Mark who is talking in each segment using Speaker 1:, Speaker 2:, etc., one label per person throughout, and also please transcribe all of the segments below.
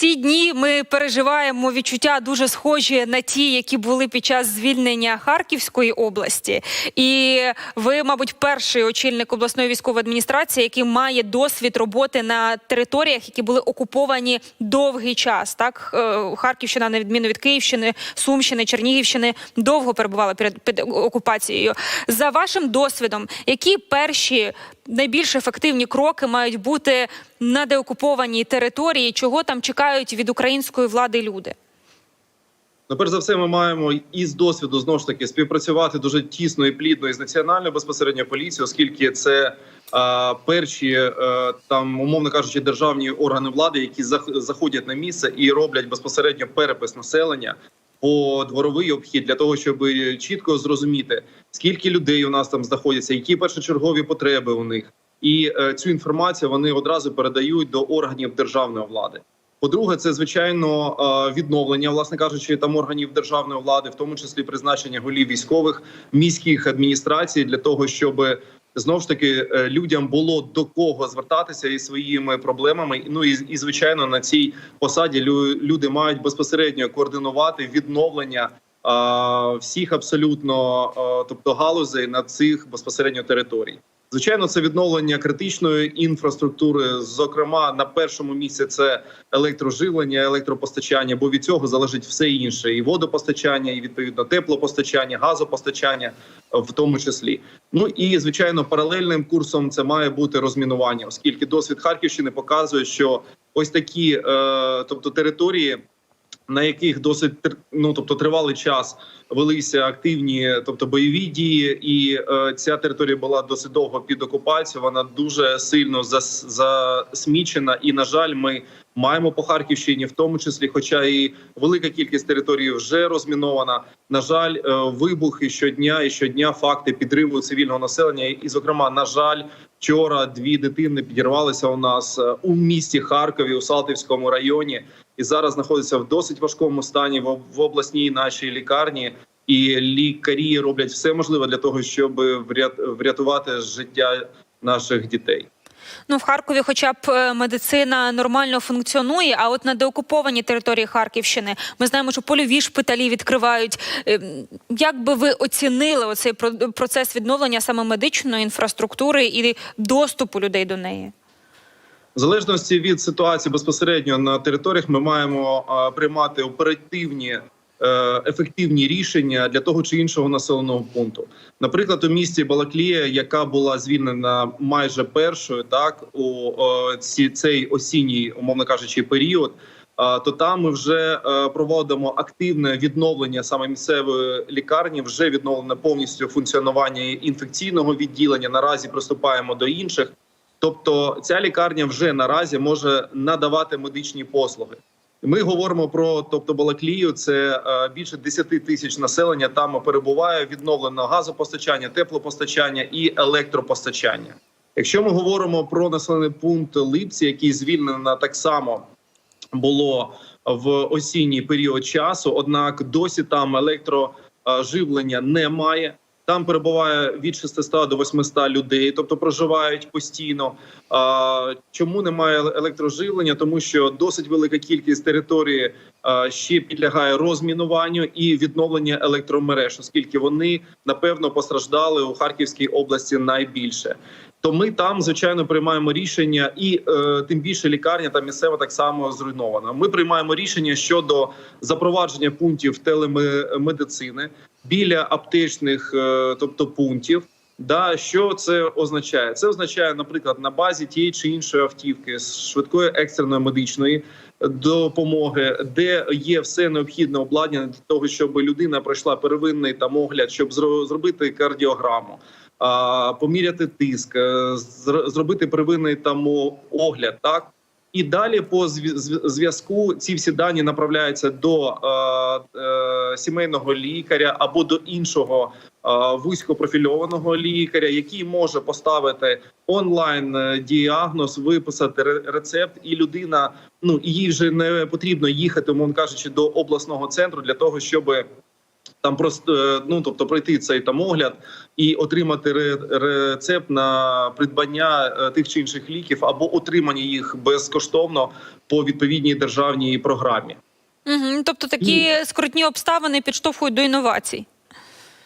Speaker 1: ці дні ми переживаємо відчуття дуже схожі на ті, які були під час звільнення Харківської області. І ви, мабуть, перший очільник обласної військової адміністрації, який має досвід роботи на територіях, які були окуповані довгий час. Так, Е, Харківщина, на відміну від Київщини, Сумщини, Чернігівщини, довго перебувала під, під окупацією. За вашим досвідом, які перші найбільш ефективні кроки мають бути на деокупованій території, чого там чекають від української влади люди?
Speaker 2: Ну, перш за все, ми маємо із досвіду знову ж таки співпрацювати дуже тісно і плідно із національною безпосередньо поліцією, оскільки це а, перші е, там, умовно кажучи, державні органи влади, які зах- заходять на місце і роблять безпосередньо перепис населення по дворовий обхід для того, щоб чітко зрозуміти, скільки людей у нас там знаходяться, які першочергові потреби у них, і е, цю інформацію вони одразу передають до органів державної влади. По-друге, це звичайно е, відновлення, власне кажучи, там органів державної влади, в тому числі призначення голів військових міських адміністрацій, для того, щоб знов ж таки е, людям було до кого звертатися із своїми проблемами. Ну і, і звичайно, на цій посаді лю- люди мають безпосередньо координувати відновлення а, всіх абсолютно, а, тобто галузей на цих безпосередньо територій. Звичайно, це відновлення критичної інфраструктури. Зокрема, на першому місці це електроживлення, електропостачання, бо від цього залежить все інше: і водопостачання, і відповідно теплопостачання, газопостачання, в тому числі. Ну і звичайно, паралельним курсом це має бути розмінування, оскільки досвід Харківщини показує, що ось такі, е, тобто території. На яких досить ну, тобто тривалий час велися активні, тобто бойові дії, і е, ця територія була досить довго під окупацією. Вона дуже сильно зас, засмічена. І на жаль, ми маємо по Харківщині, в тому числі, хоча і велика кількість території вже розмінована. На жаль, е, вибухи щодня і щодня факти підриву цивільного населення. І, зокрема, на жаль, вчора дві дитини підірвалися у нас е, у місті Харкові у Салтівському районі і зараз знаходяться в досить важкому стані в, обласній нашій лікарні. І лікарі роблять все можливе для того, щоб врятувати життя наших дітей.
Speaker 1: Ну в Харкові, хоча б е, медицина нормально функціонує. А от на деокупованій території Харківщини ми знаємо, що польові шпиталі відкривають. Е, Як би ви оцінили оцей про- процес відновлення саме медичної інфраструктури і доступу людей до неї?
Speaker 2: В залежності від ситуації безпосередньо на територіях, ми маємо приймати оперативні. е, Ефективні рішення для того чи іншого населеного пункту, наприклад, у місті Балаклія, яка була звільнена майже першою, так у ці цей осінній, умовно кажучи, період. То там ми вже е, проводимо активне відновлення саме місцевої лікарні. Вже відновлено повністю функціонування інфекційного відділення. Наразі приступаємо до інших. Тобто ця лікарня вже наразі може надавати медичні послуги. Ми говоримо про тобто Балаклію. Це е, більше 10 тисяч населення. Там перебуває відновлено газопостачання, теплопостачання і електропостачання. Якщо ми говоримо про населений пункт Липці, який звільнено так само було в осінній період часу однак досі там електроживлення немає. Там перебуває від 600 до 800 людей, тобто проживають постійно. А, Чому немає електроживлення? Тому що досить велика кількість території ще підлягає розмінуванню і відновлення електромереж, оскільки вони напевно постраждали у Харківській області найбільше. То ми там звичайно приймаємо рішення, і е, тим більше лікарня та місцева так само зруйнована. Ми приймаємо рішення щодо запровадження пунктів телемедицини біля аптечних, е, тобто пунктів. Да, що це означає? Це означає, наприклад, на базі тієї чи іншої автівки з швидкої екстреної медичної допомоги, де є все необхідне обладнання для того, щоб людина пройшла первинний там огляд, щоб зробити кардіограму, поміряти тиск, е, зробити первинний там огляд, так. І далі по зв'я- зв'язку ці всі дані направляються до е, е, сімейного лікаря або до іншого е, вузькопрофільованого лікаря, який може поставити онлайн е, діагноз, виписати ре- рецепт, і людина ну їй вже не потрібно їхати, мовно кажучи, до обласного центру для того, щоб Там просто е, ну тобто пройти цей там огляд і отримати рецепт на придбання е, тих чи інших ліків або отримання їх безкоштовно по відповідній державній програмі.
Speaker 1: Угу. Тобто такі скрутні обставини підштовхують до інновацій.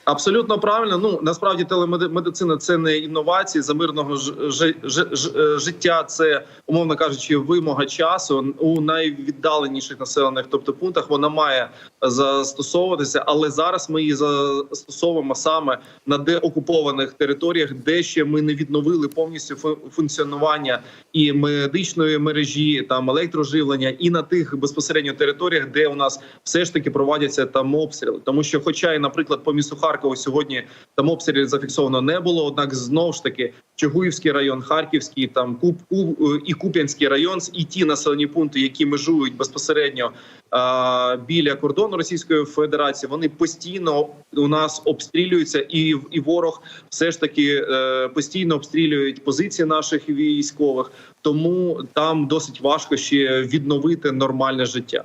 Speaker 2: Абсолютно правильно. Ну насправді телемедицина це не інновації за мирного ж, ж, ж, життя. Це умовно кажучи, вимога часу у найвіддаленіших населених, тобто пунктах, вона має застосовуватися, але зараз ми її застосовуємо саме на деокупованих територіях, де ще ми не відновили повністю фу- функціонування і медичної мережі, там електроживлення, і на тих безпосередньо територіях, де у нас все ж таки проводяться там обстріли, тому що, хоча і, наприклад, по місту Харкову сьогодні там обстрілів зафіксовано не було однак знову ж таки Чугуївський район, Харківський, там Куб, Куб і Куп'янський район, і ті населені пункти, які межують безпосередньо а, біля кордону Російської Федерації, вони постійно у нас обстрілюються, і, і ворог все ж таки е, постійно обстрілюють позиції наших військових. Тому там досить важко ще відновити нормальне життя.